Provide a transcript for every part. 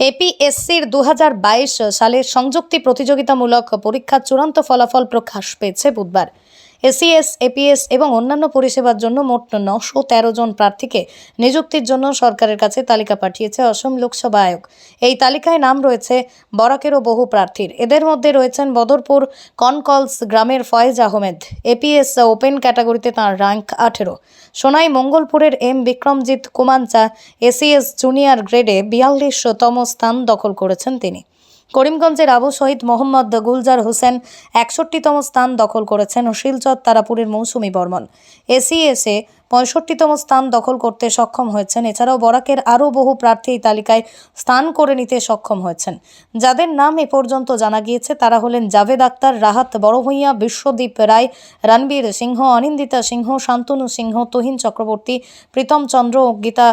এপিএসসির দু সালের সংযুক্তি প্রতিযোগিতামূলক পরীক্ষার চূড়ান্ত ফলাফল প্রকাশ পেয়েছে বুধবার। এসিএস এপিএস এবং অন্যান্য পরিষেবার জন্য মোট নশো তেরো জন প্রার্থীকে নিযুক্তির জন্য সরকারের কাছে তালিকা পাঠিয়েছে অসম লোকসভা আয়োগ। এই তালিকায় নাম রয়েছে বরাকেরও বহু প্রার্থীর। এদের মধ্যে রয়েছেন বদরপুর কনকলস গ্রামের ফয়েজ আহমেদ, এপিএস ওপেন ক্যাটাগরিতে তাঁর র্যাঙ্ক আঠেরো। Sonai মঙ্গলপুরের M Vikramjit Kumancha ACS junior গ্রেডে বিয়াল্লিশতম স্থান দখল করেছেন তিনি। করিমগঞ্জের আবু শহীদ মোহাম্মদ গুলজার হোসেন একষট্টিতম স্থান দখল করেছেন ও শিলচর তারাপুরের মৌসুমী বর্মন। এসিএসে পঁয়ষট্টিতম স্থান দখল করতে সক্ষম হয়েছেন। এছাড়াও বরাকের আরও বহু প্রার্থী এই তালিকায় স্থান করে নিতে সক্ষম হয়েছেন। যাদের নাম এ পর্যন্ত জানা গিয়েছে, তারা হলেন জাভেদ আক্তার, রাহাত বড়ভূঁইয়া, বিশ্বদীপ রায়, রণবীর সিংহ, অনিন্দিতা সিংহ, শান্তনু সিংহ, তুহিন চক্রবর্তী, প্রীতম চন্দ্র গীতা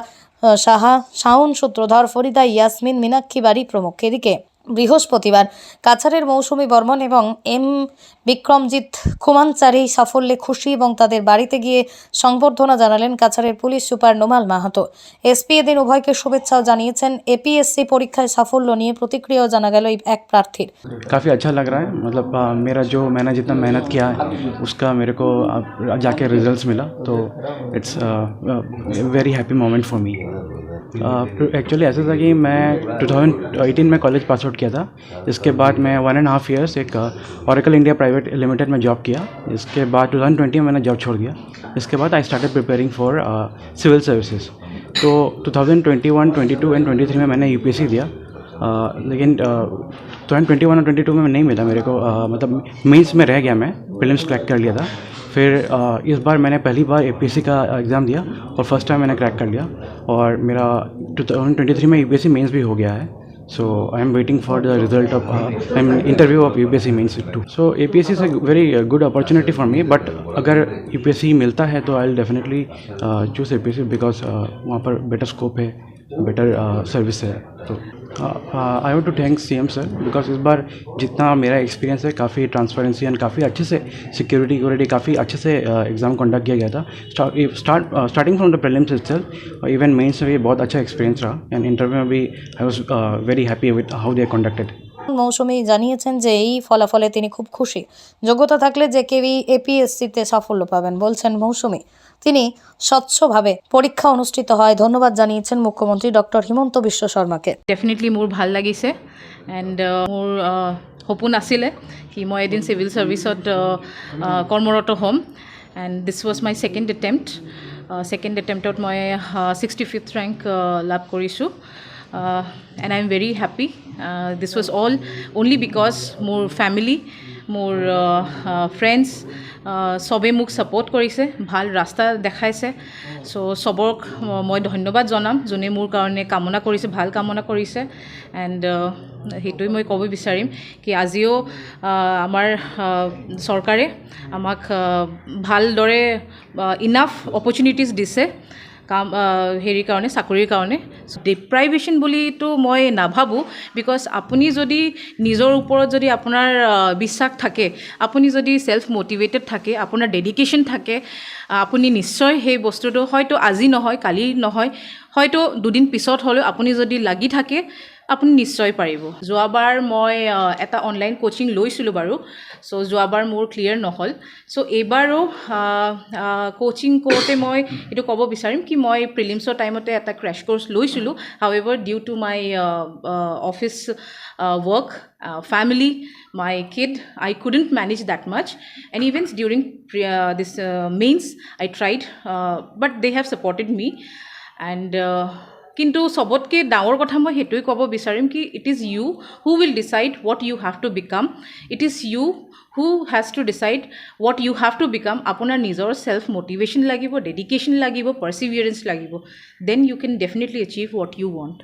সাহা, শাওন সূত্রধর, ফরিদা, ইয়াসমিন, মীনাক্ষী বাড়ি প্রমুখ। এদিকে বৃহস্পতিবার কাছাড়ের মৌসুমী বর্মন এবং এম বিক্রমজিৎ খুমানচার এই সাফল্যে খুশি এবং তাদের বাড়িতে গিয়ে সংবর্ধনা জানালেন কাছাড়ের police super Numal Mahatta SP এদিন উভয়কে শুভেচ্ছাও জানিয়েছেন এপিএসসি পরীক্ষায় সাফল্য নিয়ে প্রতিক্রিয়াও জানা গেল এই এক প্রার্থীর काफ़ी अच्छा लग रहा है मतलब आ, मेरा जो मैंने जितना मेहनत किया है उसका मेरे को आ, जाके रिजल्ट्स मिला तो it's very happy moment for me actually ऐसा था कि मैं 2018 में कॉलेज पास आउट किया था। इसके बाद मैं वन एंड हाफ़ ईयर्स एक औरकल इंडिया प्राइवेट लिमिटेड में जॉब किया। इसके बाद 2020 में मैंने जॉब छोड़ दिया। इसके बाद I started preparing for civil services तो 2021 22 एंड 23 में मैंने यूपीएससी दिया। Uh, लेकिन टू थाउज़ेंड ट्वेंटी वन और ट्वेंटी टू में नहीं मिला मेरे को। Uh, मतलब मेंस में रह गया मैं। फ़िल्म क्रैक कर लिया था। फिर आ, इस बार मैंने पहली बार ए का एग्ज़ाम दिया और फ़र्स्ट टाइम मैंने क्रैक कर लिया और मेरा टू थाउज़ेंड ट्वेंटी थ्री में यू पी मेंस भी हो गया है। So I am waiting for the result of I the interview of U P S C of two so A P S C is a very good opportunity for me but अगर upsc मिलता है तो I will definitely choose apsc because वहाँ पर better scope है better service uh, है। तो I want to thank C M sir because इस बार जितना मेरा एक्सपीरियंस है, काफ़ी ट्रांसपेरेंसी एंड काफ़ी अच्छे से सिक्योरिटी क्योरिटी काफ़ी अच्छे से एग्ज़ाम कंडक्ट किया गया था। Start starting from the prelims itself even mains में भी बहुत अच्छा एक्सपीरियंस रहा। एंड इंटरव्यू में भी I was very happy with how they conducted Mousumi জানিয়েছেন যে এই ফলাফলে তিনি খুব খুশি। যোগ্যতা থাকলে যে কেউই এপিএসসিতে সাফল্য পাবেন বলছেন মৌসুমী। তিনি স্বচ্ছভাবে পরীক্ষা অনুষ্ঠিত হয়। ধন্যবাদ জানিয়েছেন মুখ্যমন্ত্রী ডক্টর হিমন্ত বিশ্ব শর্মাকে। ডেফিনেটলি মোৰ ভালো লাগিছে এণ্ড মোৰ আহ, সপোন আছিলে কি মই এদিন চিভিল ছাৰ্ভিচত কৰ্মৰত হ'ম। And this was my second attempt second এটেম্প্টত মই ছিক্সটি ফিফথ ৰেংক লাভ কৰিছোঁ। And I am very happy this was all only because মোৰ ফেমিলি মোৰ ফ্ৰেণ্ডছ চবেই মোক ছাপৰ্ট কৰিছে, ভালো ৰাস্তা দেখাইছে। ছ' চবক মই ধন্যবাদ জনাম, যোনে মোৰ কাৰণে কামনা কৰিছে, ভালো কামনা কৰিছে। এণ্ড সেইটোৱে মই ক'ব বিচাৰিম কি আজিও আমাৰ চৰকাৰে আমাক ভালদৰে ইনাফ অপৰচুনিটিছ দিছে। কাম হেৰিৰ কাৰণে, চাকৰিৰ কাৰণে। ডিপ্ৰাইভেশ্যন বুলিতো মই নাভাবোঁ বিকজ আপুনি যদি নিজৰ ওপৰত যদি আপোনাৰ বিশ্বাস থাকে, আপুনি যদি ছেল্ফ মটিভেটেড থাকে, আপোনাৰ ডেডিকেশ্যন থাকে আপুনি নিশ্চয় সেই বস্তুটো হয়তো আজি নহয়, কালি নহয় হয়তো দুদিন পিছত হ'লেও আপুনি যদি লাগি থাকে, আপুনি নিশ্চয় পাৰিব। যোৱাবাৰ মই এটা অনলাইন কোচিং লৈছিলোঁ বাৰু। ছ' যোৱাবাৰ মোৰ ক্লিয়াৰ নহ'ল। ছ' এইবাৰো কোচিং কৰোঁতে মই এইটো ক'ব বিচাৰিম কি মই প্ৰিলিমছৰ টাইমতে এটা ক্ৰেছ ক'ৰ্চ লৈছিলোঁ। However due to my office work family my kid I couldn't manage that much and even during this mains I tried but they have supported me and কিন্তু চবতকৈ ডাঙৰ কথা মই সেইটোৱে ক'ব বিচাৰিম কি it is you who will decide what you have to become it is you who has to decide what you have to become আপোনাৰ নিজৰ ছেল্ফ মটিভেশ্যন লাগিব ডেডিকেশ্যন লাগিব পাৰ্চিভিয়াৰেঞ্চ লাগিব then you can definitely achieve what you want